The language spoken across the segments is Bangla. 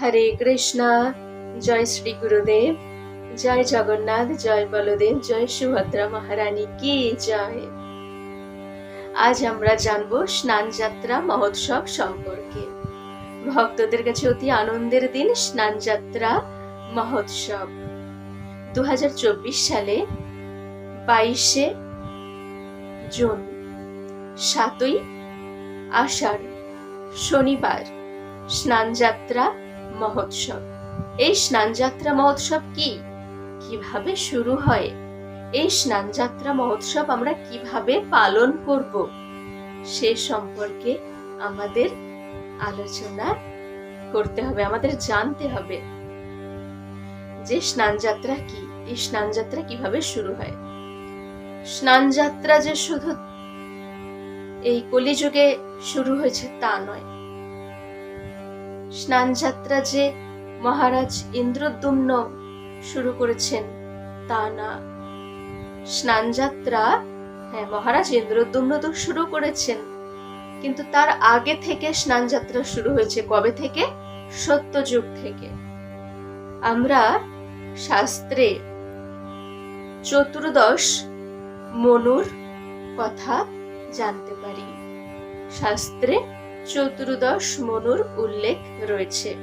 হরে কৃষ্ণ। জয় শ্রী গুরুদেব। জয় জগন্নাথ, জয় বলদেব, জয় সুভদ্রা মহারানী, কি জয়। আজ আমরা জানব স্নান যাত্রা মহোৎসব সম্পর্কে। ভক্তদের কাছে অতি আনন্দের দিন স্নান যাত্রা মহোৎসব। দু হাজার চব্বিশ সালে বাইশে জুন, সাতই আষাঢ়, শনিবার স্নানযাত্রা মহোৎসব। এই স্নানযাত্রা মহোৎসব কি? কীভাবে শুরু হয়? এই স্নানযাত্রা মহোৎসব আমরা কীভাবে পালন করব? সে সম্পর্কে আমাদের আলোচনা করতে হবে, আমাদের জানতে হবে। যে স্নানযাত্রা কি? এই স্নানযাত্রা কীভাবে শুরু হয়? স্নানযাত্রা যে শুধু এই কলিযুগে শুরু হয়েছে তা নয় স্নানযাত্রা যে মহারাজ ইন্দ্রদ্যুম্ন শুরু করেছেন, তা না। স্নানযাত্রা হ্যাঁ মহারাজ ইন্দ্রদ্যুম্ন তো শুরু করেছেন, কিন্তু তার আগে থেকে স্নানযাত্রা শুরু হয়েছে। কবে থেকে? সত্যযুগ থেকে। আমরা শাস্ত্রে চতুর্দশ মনুর কথা জানতে পারি। শাস্ত্রে চতুর্দশ মনুর উল্লেখ রয়েছে।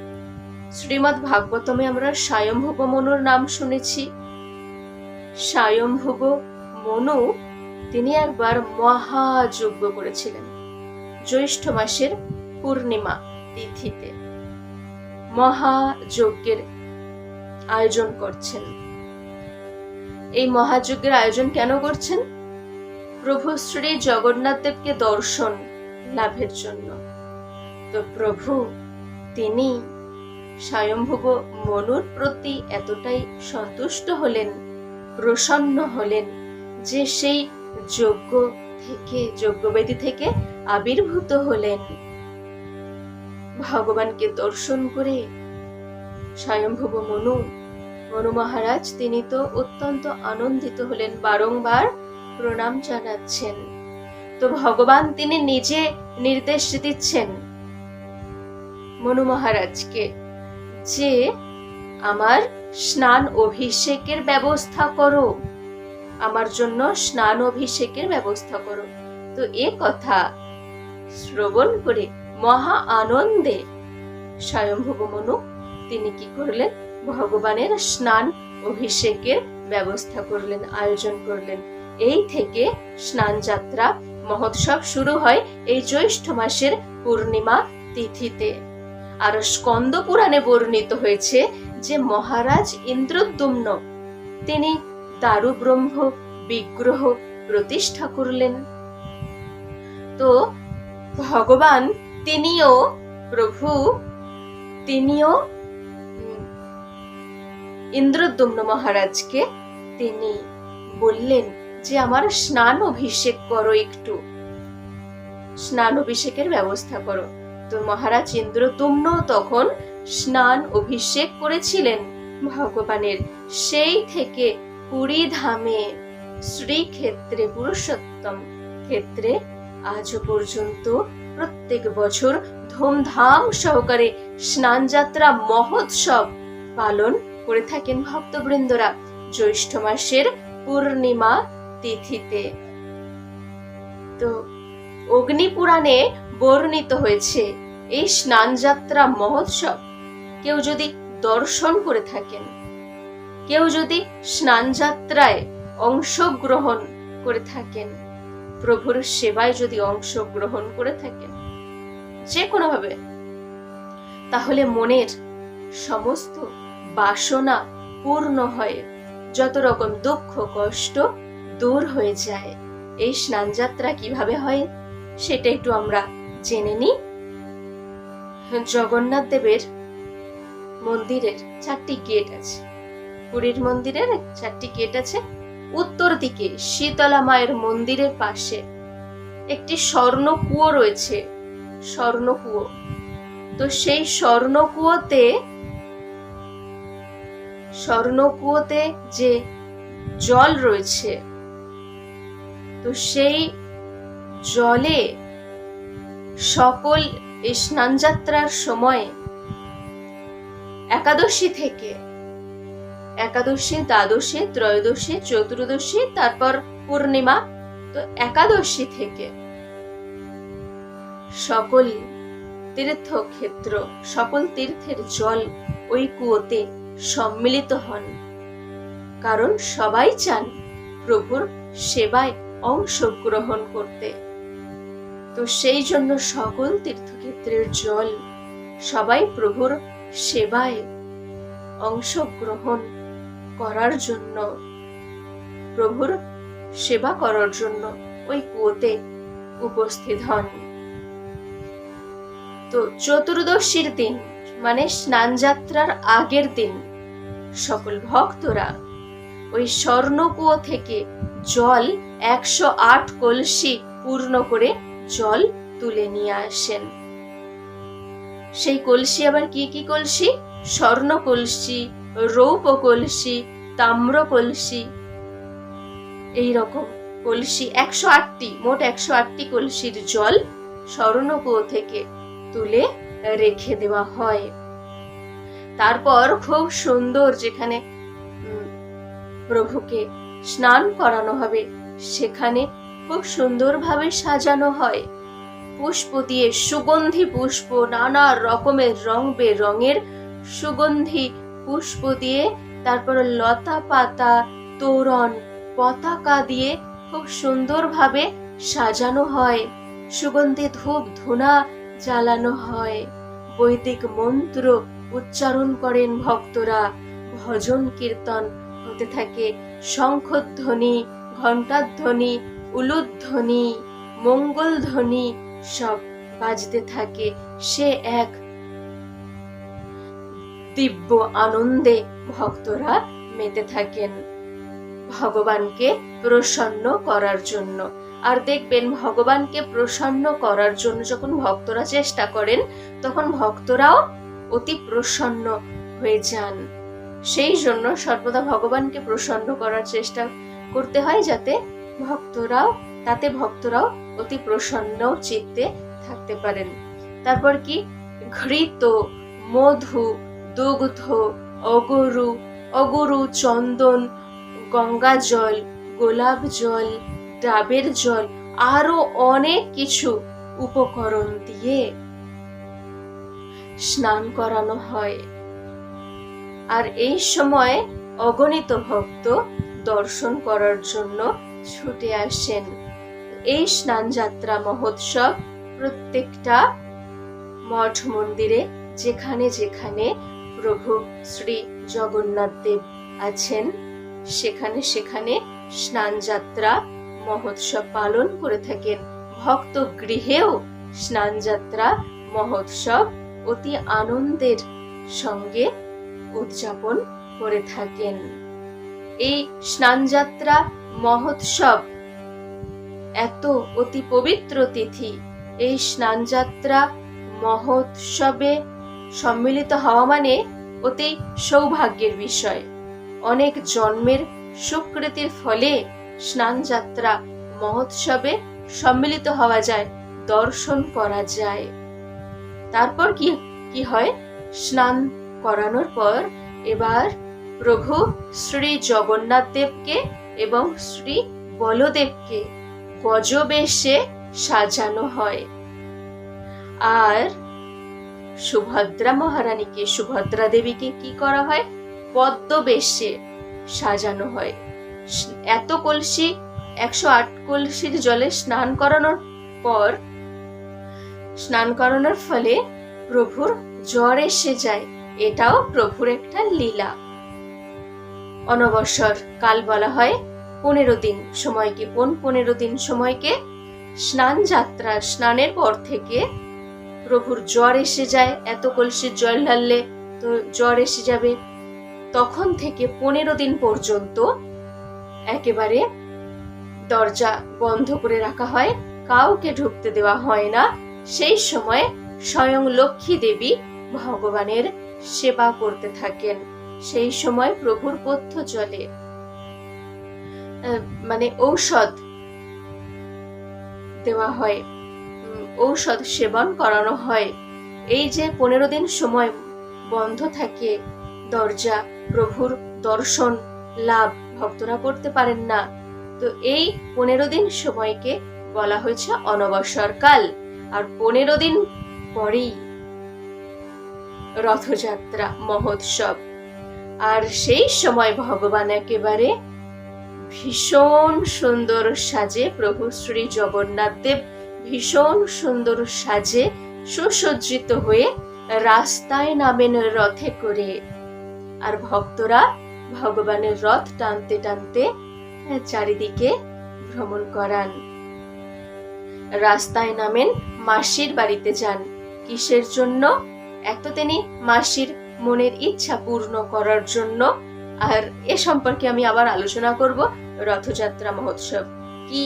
শ্রীমৎ ভাগবতমে আমরা স্বয়ংভুব মনুর নাম শুনেছি। স্বয়ংভুব মনু তিনি একবার মহাযজ্ঞ করেছিলেন, জ্যৈষ্ঠ মাসের পূর্ণিমা তিথিতে। মহাযজ্ঞের আয়োজন করছেন। এই মহাযজ্ঞের আয়োজন কেন করছেন? প্রভু শ্রী জগন্নাথ দেবকে দর্শন লাভের জন্য। তো প্রভু, তিনি স্বয়ংভুব মনুর প্রতি এতটাই সন্তুষ্ট হলেন, প্রসন্ন হলেন যে সেই যজ্ঞ থেকে, যজ্ঞবেদী থেকে আবির্ভূত হলেন। ভগবানকে দর্শন করে স্বয়ংভুব মনু মনু মহারাজ, তিনি তো অত্যন্ত আনন্দিত হলেন, বারংবার প্রণাম জানাচ্ছেন। তো ভগবান তিনি নিজে নির্দেশ দিচ্ছেন। মনু মহারাজকে, যে আমার স্নান অভিষেকের ব্যবস্থা করো। আমার জন্য স্নান অভিষেকের ব্যবস্থা করো। তো এ কথা শ্রবণ করে মহা আনন্দে স্বয়ংভুব মনু, তিনি কি করলেন? ভগবানের স্নান অভিষেকের ব্যবস্থা করলেন, আয়োজন করলেন। এই থেকে স্নান যাত্রা, মহোৎসব শুরু হয় এই জ্যৈষ্ঠ মাসের পূর্ণিমা তিথিতে। আর স্কন্দ পুরাণে বর্ণিত হয়েছে যে মহারাজ ইন্দ্রদ্যুম্ন, তিনি দারু ব্রহ্ম বিগ্রহ প্রতিষ্ঠা করলেন। তো ভগবান তিনিও প্রভু, তিনিও ইন্দ্রদ্যুম্ন মহারাজকে তিনি বললেন যে আমার স্নান অভিষেক করো একটু। স্নান অভিষেকের ব্যবস্থা করো। তো মহারাজ ইন্দ্রতুম্ন তখন স্নান অভিষেক করেছিলেন ভগবানের। সেই থেকে পুরী ধামে শ্রীক্ষেত্রে পুরুষোত্তম ক্ষেত্রে আজও পর্যন্ত প্রত্যেক বছর ধুমধাম সহকারে স্নানযাত্রা মহোৎসব পালন করে থাকেন ভক্তবৃন্দরা জ্যৈষ্ঠ মাসের পূর্ণিমা তিথিতে। তো অগ্নিপুরাণে বর্ণিত হয়েছে এই স্নানযাত্রা মহোৎসব কেউ যদি দর্শন করে থাকেন, কেউ যদি স্নানযাত্রায় অংশগ্রহণ করে থাকেন, প্রভুর সেবায় যদি অংশগ্রহণ করে থাকেন, যে কোনোভাবে, তাহলে মনের সমস্ত বাসনা পূর্ণ হয় যত রকম দুঃখ, কষ্ট দূর হয়ে যায়, এই স্নানযাত্রা কীভাবে হয়, সেটা একটু আমরা জেনে নিই। জগন্নাথ দেবের মন্দিরের চারটি গেট আছে। পুরীর মন্দিরের চারটি গেট আছে। উত্তর দিকে শীতলা মায়ের মন্দিরের পাশে একটি স্বর্ণ কুয়ো রয়েছে। স্বর্ণ কুয়ো তো সেই স্বর্ণ কুয়োতে স্বর্ণ কুয়োতে যে জল রয়েছে, তো সেই জলে সকল এই স্নানযাত্রার সময় একাদশী থেকে একাদশী, দ্বাদশী, ত্রয়োদশী, চতুর্দশী, তারপর পূর্ণিমা, তো একাদশী থেকে সকল তীর্থক্ষেত্র, সকল তীর্থের জল ওই কুয়োতে সম্মিলিত হন। কারণ সবাই চান প্রভুর সেবায় অংশগ্রহণ করতে। তো সেই জন্য সকল তীর্থক্ষেত্রের জল সবাই প্রভুর সেবায় অংশগ্রহণ করার জন্য, প্রভুর সেবা করার জন্য ওই কুয়োতে উপস্থিত হন। তো চতুর্দশীর দিন মানে স্নান যাত্রার আগের দিন, সকল ভক্তরা ওই স্বর্ণকুয়ো থেকে জল একশো আট কলসি পূর্ণ করে জল তুলে নিয়ে আসেন। সেই কলসি আবার কি কি কলসি? স্বর্ণ কলসি রৌপ কলসি, তাম্র কলসি। এই রকম কলসি একশো আটটি, মোট একশো আটটি কলসির জল স্বর্ণকুয়ো থেকে তুলে রেখে দেওয়া হয়। তারপর খুব সুন্দর যেখানে প্রভুকে স্নান করানো হবে, সেখানে খুব সুন্দরভাবে সাজানো হয়। পুষ্প দিয়ে সুগন্ধি পুষ্প, নানা রকমের রং বেরঙের সুগন্ধি, পুষ্প দিয়ে তারপর লতা পাতা, তোরণ, পতাকা দিয়ে খুব সুন্দরভাবে সাজানো হয়। সুগন্ধি ধূপ, ধুনা জ্বালানো হয়। বৈদিক মন্ত্র উচ্চারণ করেন ভক্তরা। ভজন কীর্তন হতে থাকে। শঙ্খধ্বনি, ঘণ্টাধ্বনি উলুধ্বনি, মঙ্গলধ্বনি সব বাজতে থাকে সে এক। দিব্য আনন্দে ভক্তরা মেতে থাকেন ভগবানকে প্রসন্ন করার জন্য। আর দেখবেন ভগবানকে প্রসন্ন করার জন্য যখন ভক্তরা চেষ্টা করেন, তখন ভক্তরাও অতি প্রসন্ন হয়ে যান। সেই জন্য সর্বদা ভগবানকে প্রসন্ন করার চেষ্টা করতে হয় যাতে ভক্তরাও, তাতে ভক্তরাও অতি প্রসন্ন চিত্তে থাকতে পারেন। তারপর কি? ঘৃত, মধু, দুগ্ধ, অগরু অগরু চন্দন, গঙ্গা জল, গোলাপ জল, ডাবের জল, আরও অনেক কিছু উপকরণ দিয়ে স্নান করানো হয়। আর এই সময় অগণিত ভক্ত দর্শন করার জন্য ছুটে আসেন। এই স্নান যাত্রা মহোৎসব প্রত্যেকটা মঠ মন্দিরে, যেখানে যেখানে প্রভু শ্রী জগন্নাথ দেব আছেন, সেখানে সেখানে স্নান যাত্রা মহোৎসব পালন করে থাকেন। ভক্ত গৃহেও স্নান যাত্রা মহোৎসব অতি আনন্দের সঙ্গে উদযাপন করে থাকেন। এই স্নানযাত্রা মহোৎসব। এত অতি পবিত্র তিথি। এই স্নানযাত্রা মহোৎসবে সম্মিলিত হওয়া মানে অতি সৌভাগ্যের বিষয়। অনেক জন্মের সুকৃতির ফলে স্নানযাত্রা মহোৎসবে সম্মিলিত হওয়া যায়, দর্শন করা যায়। তারপর কি কি হয়? স্নান করানোর পর এবার প্রভু শ্রী জগন্নাথ দেবকে এবং শ্রী বলদেবকে গজবেশে সাজানো হয়। আর সুভদ্রা মহারানীকে, সুভদ্রা দেবীকে কি করা হয়? পদ্মবেশে সাজানো হয়। এত কলসি, একশো আট কলসির জলে স্নান করানোর পর, স্নান করানোর ফলে প্রভুর জ্বর এসে যায়। এটাও প্রভুর একটা লীলা। অনবসর কাল বলা হয়। পনেরো দিন সময়কে কোন পনেরো দিন সময়কে স্নান যাত্রা, স্নানের পর থেকে প্রভুর জ্বর এসে যায়। এত কলসির জল ঢাললে তো জ্বর এসে যাবে। তখন থেকে পনেরো দিন পর্যন্ত একেবারে দরজা বন্ধ করে রাখা হয়। কাউকে ঢুকতে দেওয়া হয় না। সেই সময় স্বয়ং লক্ষ্মী দেবী ভগবানের সেবা করতে থাকেন। সেই সময় প্রভুর পথ্য চলে। মানে ঔষধ দেওয়া হয়। ঔষধ সেবন করানো হয়। এই যে পনেরো দিন সময় বন্ধ থাকে, দরজা, প্রভুর দর্শন, লাভ ভক্তরা করতে পারেন না। তো এই পনেরো দিন সময়কে বলা হয়েছে অনবসর কাল। আর পনেরো দিন পরেই রথযাত্রা, মহোৎসব। আর সেই সময় ভগবান একেবারে ভীষণ সুন্দর সাজে, প্রভু শ্রী জগন্নাথ দেব ভীষণ সুন্দর সাজে সুসজ্জিত হয়ে রাস্তায় নামেন রথে করে। আর ভক্তরা ভগবানের রথ টানতে টানতে চারিদিকে ভ্রমণ করান। রাস্তায় নামেন মাসির বাড়িতে যান। কিসের জন্য? এক তো তিনি মাসির মনের ইচ্ছা পূর্ণ করার জন্য। আর এ সম্পর্কে আমি আবার আলোচনা করব, রথযাত্রা মহোৎসব। কি,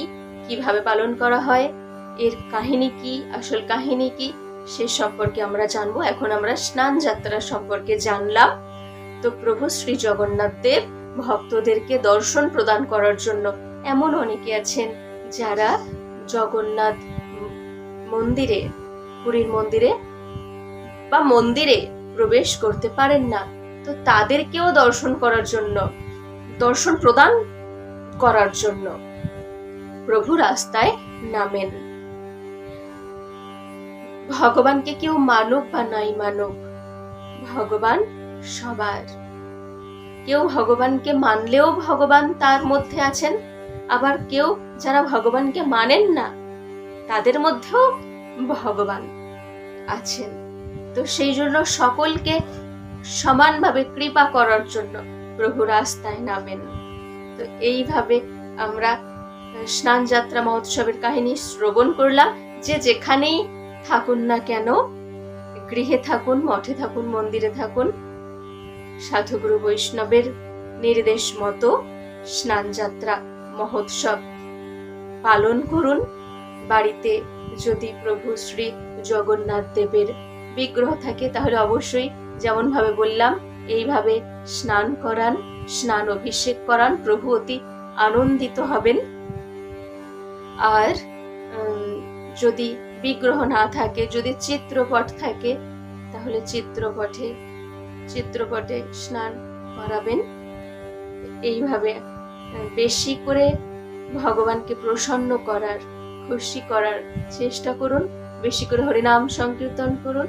কীভাবে পালন করা হয়, এর কাহিনী কি, আসল কাহিনী কি, সে সম্পর্কে আমরা জানব। এখন আমরা স্নান যাত্রা সম্পর্কে জানলাম। তো প্রভু শ্রী জগন্নাথ দেব ভক্তদেরকে দর্শন প্রদান করার জন্য এমন অনেকে আছেন যারা জগন্নাথ মন্দিরে, পুরীর মন্দিরে বা মন্দিরে প্রবেশ করতে পারেন না। তো তাদেরকেও দর্শন করার জন্য, দর্শন প্রদান করার জন্য প্রভু রাস্তায় নামেন। ভগবানকে কেউ মানুক বা নাই মানুক, ভগবান সবার। কেউ ভগবানকে মানলেও ভগবান তার মধ্যে আছেন, আবার কেউ যারা ভগবানকে মানেন না, তাদের মধ্যেও ভগবান আছেন। তো সেই জন্য সকলকে সমানভাবে কৃপা করার জন্য প্রভু রাস্তায় নামেন। তো এইভাবে আমরা স্নান যাত্রা মহোৎসবের কাহিনী শ্রবণ করলাম। যে যেখানেই থাকুন না কেন, গৃহে থাকুন, মঠে থাকুন, মন্দিরে থাকুন, সাধুগুরু বৈষ্ণবের নির্দেশ মতো স্নান যাত্রা মহোৎসব পালন করুন। বাড়িতে যদি প্রভু শ্রী জগন্নাথ দেবের বিগ্রহ থাকে, তাহলে অবশ্যই যেমন ভাবে বললাম, এইভাবে স্নান করান, স্নান অভিষেক করান, প্রভু অতি আনন্দিত হবেন। আর যদি বিগ্রহ না থাকে, যদি চিত্রপট থাকে, তাহলে চিত্রপটে চিত্রপটে স্নান করাবেন। এইভাবে বেশি করে ভগবানকে প্রসন্ন করার, খুশি করার চেষ্টা করুন, বেশি করে হরিনাম সংকীর্তন করুন।